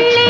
பள்ளி